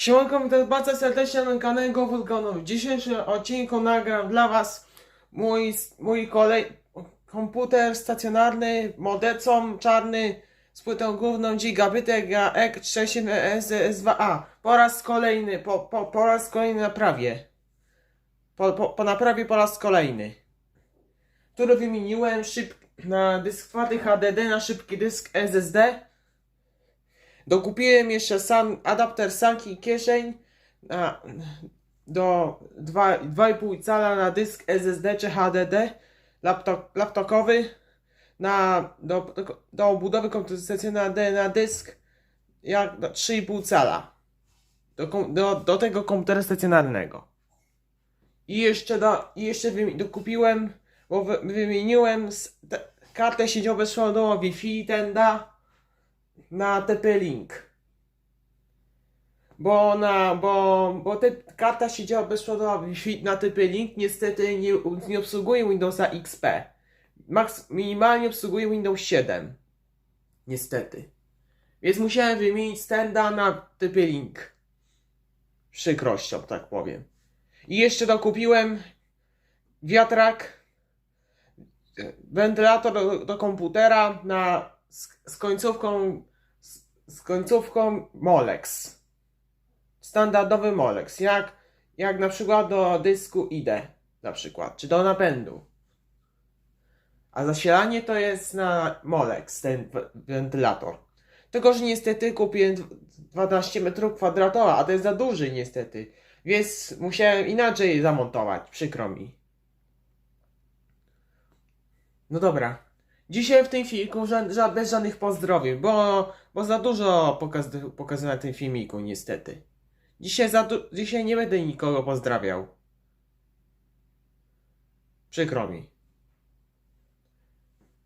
Siemanko, witam bardzo serdecznie na kanale GoWolgano. W dzisiejszym odcinku nagram dla was mój, mój kolej, komputer stacjonarny, modecom czarny z płytą główną Gigabytek EK47ES2A. Po raz kolejny, po, po, po raz kolejny naprawię. Po, po, po naprawie po raz kolejny. Który wymieniłem szyb, na dysk twardy HDD na szybki dysk SSD. Dokupiłem jeszcze sam adapter sanki kieszeń na, do 2 2,5 cala na dysk SSD czy HDD laptop, laptopowy na, do, do, do budowy komputera stacjonarnego na dysk jak do 3,5 cala do, do, do tego komputera stacjonarnego. I jeszcze, do, i jeszcze dokupiłem, bo wy, wymieniłem kartę sieciową bezprzewodową Wi-Fi Tenda na TP-Link. Bo na, bo, bo te karta siedziała bezprzewodowa na TP-Link niestety nie, nie obsługuje Windowsa XP. Max, minimalnie obsługuje Windows 7. Niestety. Więc musiałem wymienić standa na TP-Link. Przykrością, tak powiem. I jeszcze dokupiłem wiatrak, e, wentylator do, do komputera na, z, z końcówką z, końcówką Molex. Standardowy Molex, jak, jak na przykład do dysku IDE, na przykład, czy do napędu. A zasilanie to jest na Molex, ten wentylator. Tylko, że niestety kupiłem dw- 12 metrów kwadratowa, a to jest za duży niestety. Więc musiałem inaczej zamontować, przykro mi. No dobra. Dzisiaj w tym filmiku ża- ża- bez żadnych pozdrowień, bo, bo za dużo pokaz pokazuję na tym filmiku, niestety. Dzisiaj, za dzisiaj nie będę nikogo pozdrawiał. Przykro mi.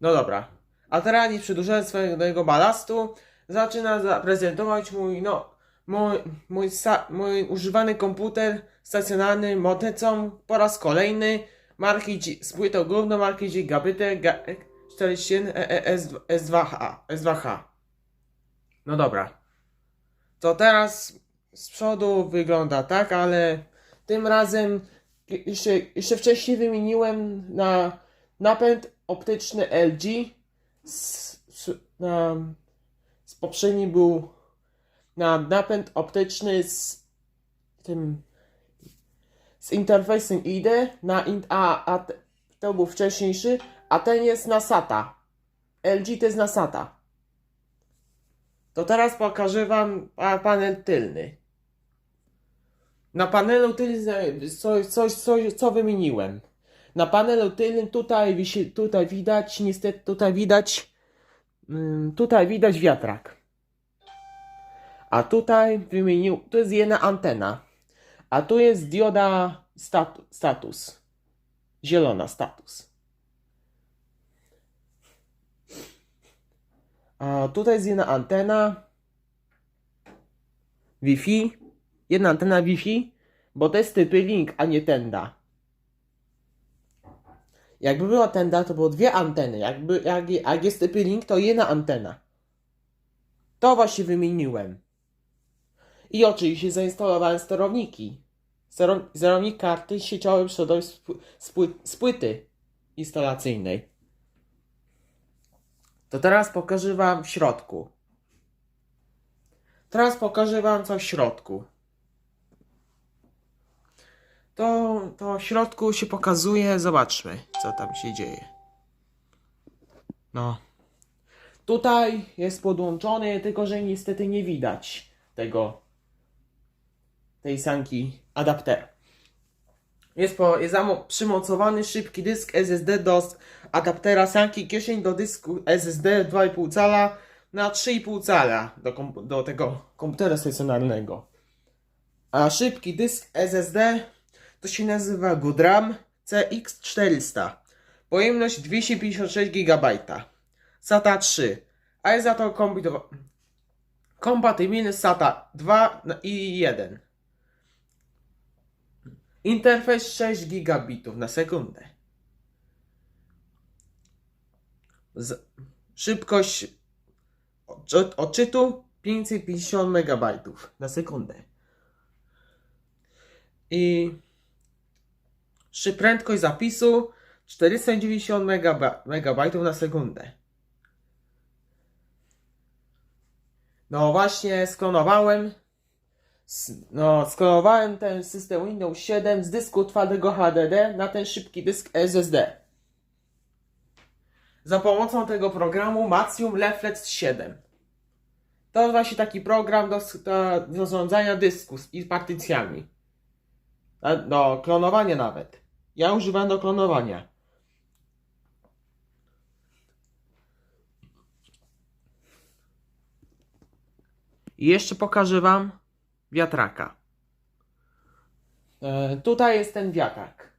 No dobra. A teraz nie przedłużając swojego balastu, zaczyna zaprezentować mój, no, mój, mój, mój używany komputer stacjonarny Motecom po raz kolejny marki G- z płytą główną marki Gigabyte Ga- 41 S- S2H. S2H. No dobra. To teraz z przodu wygląda tak, ale tym razem jeszcze, jeszcze wcześniej wymieniłem na napęd optyczny LG. Z, z, na, z poprzedni był na napęd optyczny z tym z interfejsem IDE na a, a to był wcześniejszy, a ten jest na SATA. LG to jest na SATA. To teraz pokażę wam pa- panel tylny. Na panelu tylnym coś, coś, coś, co wymieniłem. Na panelu tylnym tutaj, tutaj widać, niestety tutaj widać, mm, tutaj widać wiatrak. A tutaj wymienił, tu jest jedna antena. A tu jest dioda statu, status. Zielona status. A tutaj jest jedna antena Wi-Fi. Jedna antena Wi-Fi, bo to jest typy link, a nie tenda. Jakby była tenda, to było dwie anteny. Jakby, jak, jak jest typy link, to jedna antena. To właśnie wymieniłem. I oczywiście zainstalowałem sterowniki. Sterownik, karty sieciowej przodowej z płyty instalacyjnej. To teraz pokażę wam w środku. Teraz pokażę wam co w środku. To, to w środku się pokazuje. Zobaczmy, co tam się dzieje. No. Tutaj jest podłączony, tylko że niestety nie widać tego tej sanki adaptera. Jest, po, jest przymocowany szybki dysk SSD do adaptera sanki kieszeń do dysku SSD 2,5 cala na 3,5 cala do, do tego komputera stacjonarnego. A szybki dysk SSD to się nazywa Goodram CX400. Pojemność 256 GB. SATA 3. A jest za to kompatybilny z SATA 2 i 1. Interfejs 6 gigabitów na sekundę. Z, szybkość odczy- odczytu 550 megabajtów na sekundę. i prędkość zapisu 490 MB na sekundę. No właśnie sklonowałem no sklonowałem ten system Windows 7 z dysku twardego HDD na ten szybki dysk SSD. Za pomocą tego programu Maxium Reflex 7. To właśnie taki program do, do, zarządzania dysku z- partycjami. Do klonowania nawet. Ja używam do klonowania. I jeszcze pokażę Wam wiatraka. E, tutaj jest ten wiatrak.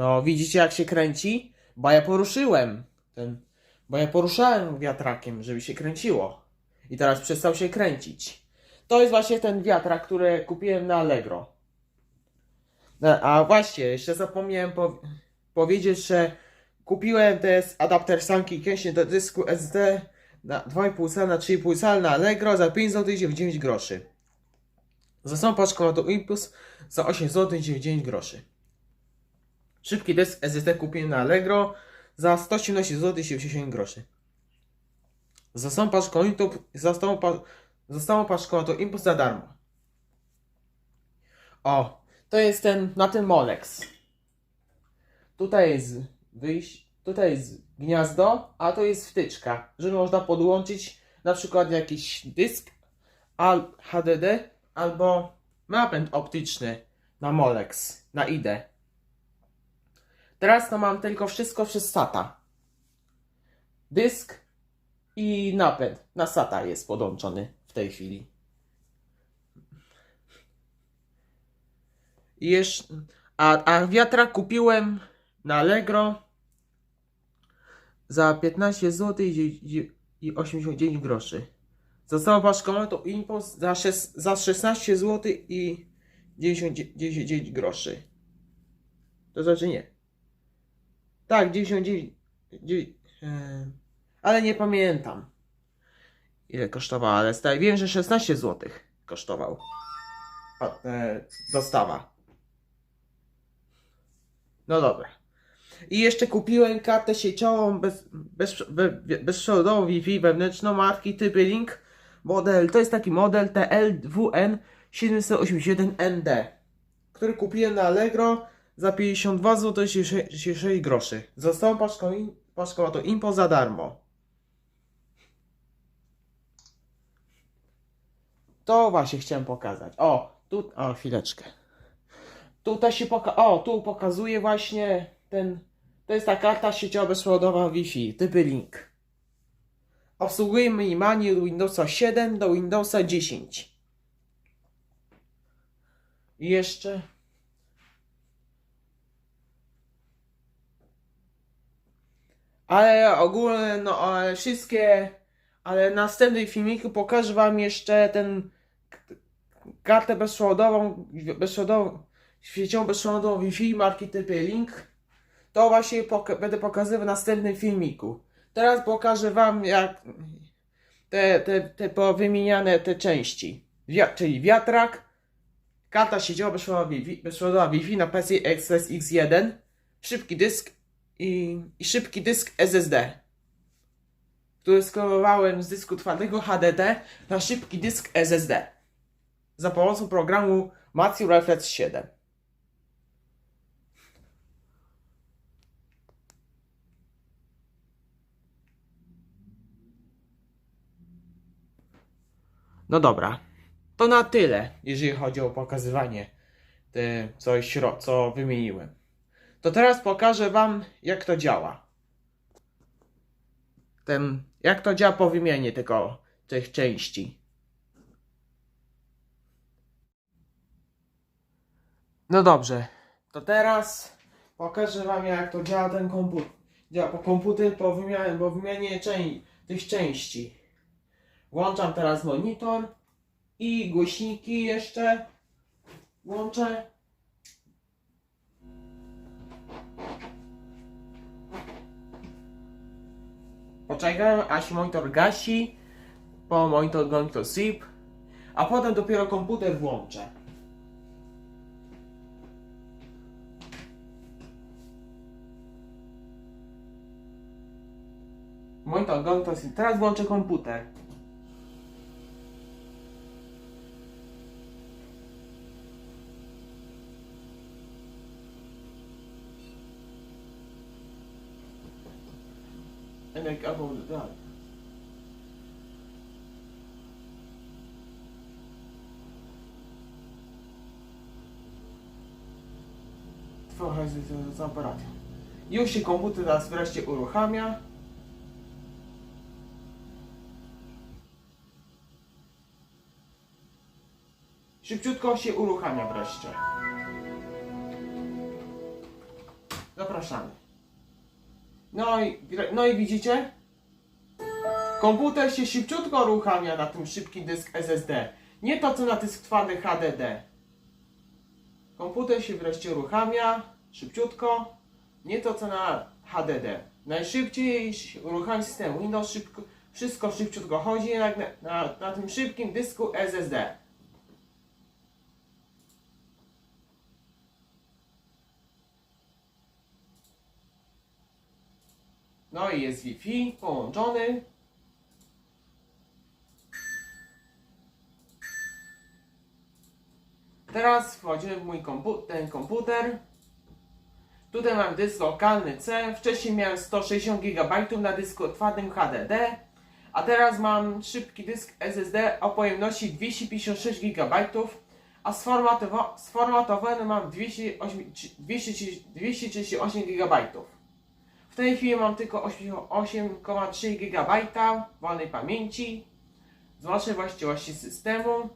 No, widzicie jak się kręci? Bo ja poruszyłem ten, bo ja poruszałem wiatrakiem, żeby się kręciło. I teraz przestał się kręcić. To jest właśnie ten wiatrak, który kupiłem na Allegro. No, a właśnie, jeszcze zapomniałem po powiedzieć, że kupiłem te adapter sanki kiedyś do dysku SD na 2,5 cala na 3,5 cala na Allegro za 5 zł 99 groszy. Za samą paczką to Impuls za 8 zł 99 groszy. Szybki dysk SSD kupiłem na Allegro za 118 zł 77 groszy. Za samą paczką Impuls, za samą, pa, za Impuls za darmo. O, to jest ten, na ten Molex. Tutaj jest wyjść, tutaj jest gniazdo, a to jest wtyczka, że można podłączyć na przykład jakiś dysk al HDD albo napęd optyczny na Molex, na IDE. Teraz to mam tylko wszystko przez SATA. Dysk i napęd na SATA jest podłączony w tej chwili. I jeszcze, a, a wiatrak kupiłem na Allegro za 15 zł i, i 89 groszy. Została paczką to Impuls za, szes, za 16 zł i 99 groszy. To znaczy nie. Tak, 99. dziewię- e, ale nie pamiętam. Ile kosztowała, ale staj, wiem, że 16 zł kosztował. A, e, dostawa. No dobra. I jeszcze kupiłem kartę sieciową bez, bez, be, bezprzewodową Wi-Fi wewnętrzną marki Typy Link. Model, to jest taki model TLWN 781ND, który kupiłem na Allegro za 52 zł 6 groszy. Została paczką, in- to Impo za darmo. To właśnie chciałem pokazać. O, tu, o chwileczkę. Tutaj się poka- o, tu pokazuje właśnie ten, to jest ta karta sieciowa bezprzewodowa Wi-Fi, typy Link. Obsługuje minimalnie od Windowsa 7 do Windowsa 10. I jeszcze... Ale ogólnie, no ale wszystkie... Ale w następnym filmiku pokażę wam jeszcze ten... Kartę bezprzewodową, bezprzewodową, siecią bezprzewodową Wi-Fi marki typy Link. To właśnie poka- będę pokazywał w następnym filmiku. Teraz pokażę wam jak te, te, te powymieniane te części. Czyli wiatrak, karta sieciowa bezprzewodowa Wi-Fi, Wi-Fi na PCI Express X1, szybki dysk i, i szybki dysk SSD, który sklonowałem z dysku twardego HDD na szybki dysk SSD za pomocą programu Maciu Reflex 7. No dobra. To na tyle, jeżeli chodzi o pokazywanie co wymieniłem. To teraz pokażę Wam, jak to działa. Ten, jak to działa po wymianie tego, tych części. No dobrze. To teraz pokażę Wam, jak to działa ten komputer. Działa po komputer po wymianie, po wymianie tych części. Włączam teraz monitor i głośniki jeszcze włączę. Poczekam aż monitor gasi, po monitor monitor SIP, a potem dopiero komputer włączę. Mój to gon to jest... Teraz włączę komputer. And like, albo, tak. Trochę z, aparatem. Już się komputer teraz wreszcie uruchamia. Szybciutko się uruchamia wreszcie. Zapraszamy. No i, no i widzicie? Komputer się szybciutko uruchamia na tym szybki dysk SSD. Nie to co na dysk twardy HDD. Komputer się wreszcie uruchamia szybciutko. Nie to co na HDD. Najszybciej się uruchamia system Windows, szybko, wszystko szybciutko chodzi na, na, na tym szybkim dysku SSD. No i jest Wi-Fi połączony. Teraz wchodzimy w mój kompu ten komputer. Tutaj mam dysk lokalny C. Wcześniej miałem 160 GB na dysku twardym HDD. A teraz mam szybki dysk SSD o pojemności 256 GB. A sformatowa sformatowany mam 208 238 GB. Tej chwili mam tylko 8,3 GB wolnej pamięci. Zobaczę właściwości systemu.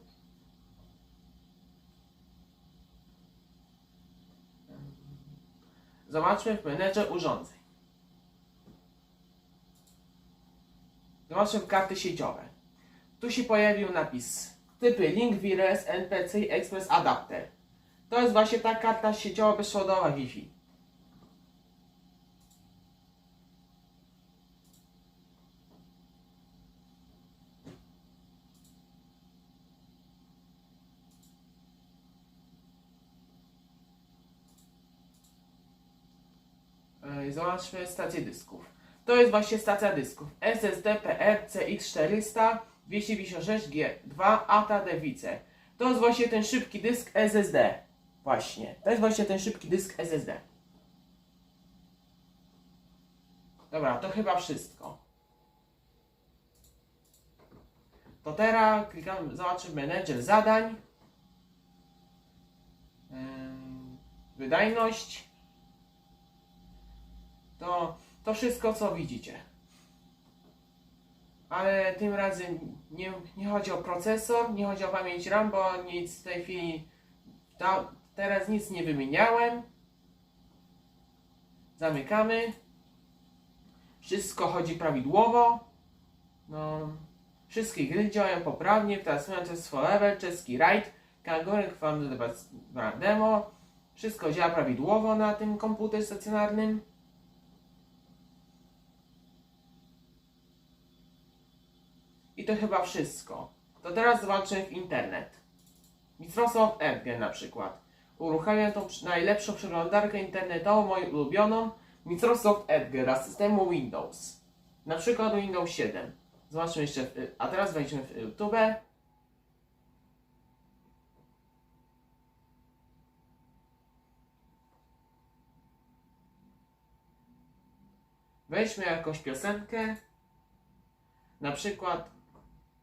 Zobaczmy w menedżer urządzeń. Zobaczmy w karty sieciowe. Tu się pojawił napis typy Link, Vires, NPC, Express Adapter. To jest właśnie ta karta sieciowa bezprzewodowa Wi-Fi. Zobaczmy stację dysków. To jest właśnie stacja dysków. SSD PR CX400 256G2 ATA Device. To jest właśnie ten szybki dysk SSD. Właśnie. To jest właśnie ten szybki dysk SSD. Dobra, to chyba wszystko. To teraz klikamy, zobaczymy menedżer zadań. Wydajność to, to wszystko, co widzicie. Ale tym razem nie, nie chodzi o procesor, nie chodzi o pamięć RAM, bo nic w tej chwili, to, teraz nic nie wymieniałem. Zamykamy. Wszystko chodzi prawidłowo. No, wszystkie gry działają poprawnie. Teraz Manchester Forever, czeski Ride, Kangurek Farm Demo. Wszystko działa prawidłowo na tym komputerze stacjonarnym. I to chyba wszystko. To teraz zobaczymy w internet. Microsoft Edge na przykład. Uruchamiam tą najlepszą przeglądarkę internetową, moją ulubioną. Microsoft Edge dla systemu Windows. Na przykład Windows 7. Zobaczmy jeszcze, a teraz wejdziemy w YouTube. Weźmy jakąś piosenkę. Na przykład,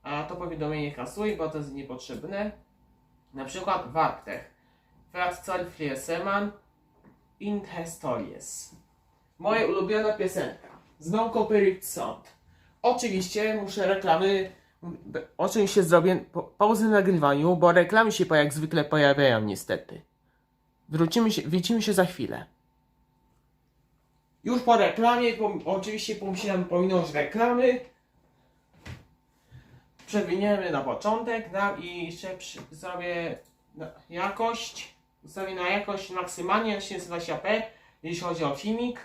a to powiadomienie kasuj, bo to jest niepotrzebne. Na przykład Wartech. Verzal Fliesemann in Histories. Moja ulubiona piosenka. Z No Copyright Sound. Oczywiście muszę reklamy. Oczywiście zrobię pauzę na nagrywaniu, bo reklamy się jak zwykle pojawiają niestety. Wrócimy się, widzimy się za chwilę. Już po reklamie, po, oczywiście pomyślałem pominąć reklamy. Przewiniemy na początek na, i jeszcze zrobię jakość. Ustawię na jakość maksymalnie 720p, jeśli chodzi o filmik.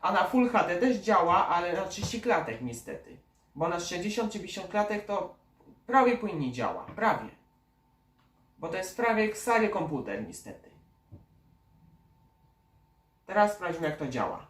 A na Full HD też działa, ale na 30 klatek niestety. Bo na 60 czy 50 klatek to prawie płynnie działa. Prawie. Bo to jest prawie stary komputer, niestety. Teraz sprawdźmy, jak to działa.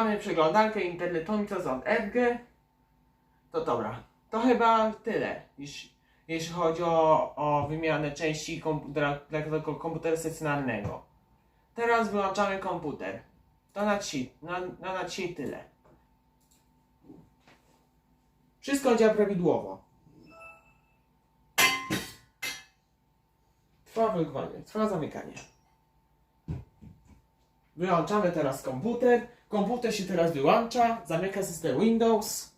Zamykamy przeglądarkę internetową co za Edge. To dobra. To chyba tyle, jeśli, jeśli chodzi o, o wymianę części komputera, dla tego komputera stacjonarnego. Teraz wyłączamy komputer. To na dzisiaj, na, na, na dzisiaj tyle. Wszystko działa prawidłowo. Trwa wygrywanie, trwa zamykanie. Wyłączamy teraz komputer. Komputer się teraz wyłącza. Zamyka system Windows.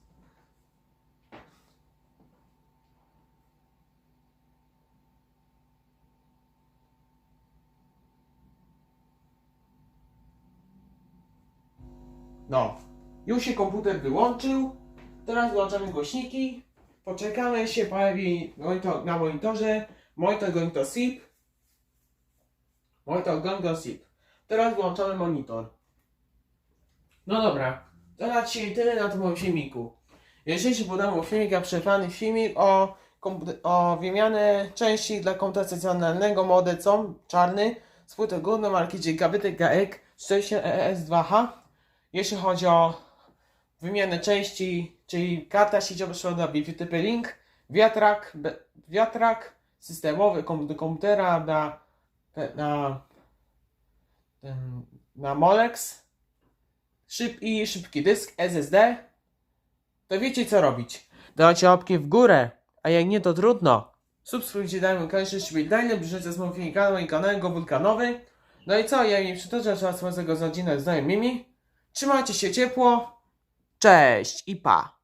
No, już się komputer wyłączył. Teraz wyłączamy głośniki. Poczekamy, się pojawi monitor, na monitorze monitor going to sleep. Monitor going to sleep. Teraz wyłączamy monitor. No dobra, to na dzisiaj tyle na tym filmiku. Jeżeli się podobał filmik, a przerwany filmik o, o wymianę części dla komputera stacjonarnego modecą czarny z płyty górnej marki Gigabity GAEK 47ES2H. Jeśli chodzi o wymianę części, czyli karta sieciowa przewodowa BFTP Link, wiatrak, wiatrak systemowy do komputera na, na, na Molex szyb, i szybki dysk SSD, to wiecie co robić. Dajcie łapki w górę, a jak nie to trudno. Subskrybujcie dajmy kanał, żeby dalej bieżące z moim filmikami i kanałem Go Wulkanowy. No i co, ja mi przytoczę czas mojego z rodzinę znajomymi. Trzymajcie się ciepło. Cześć i pa.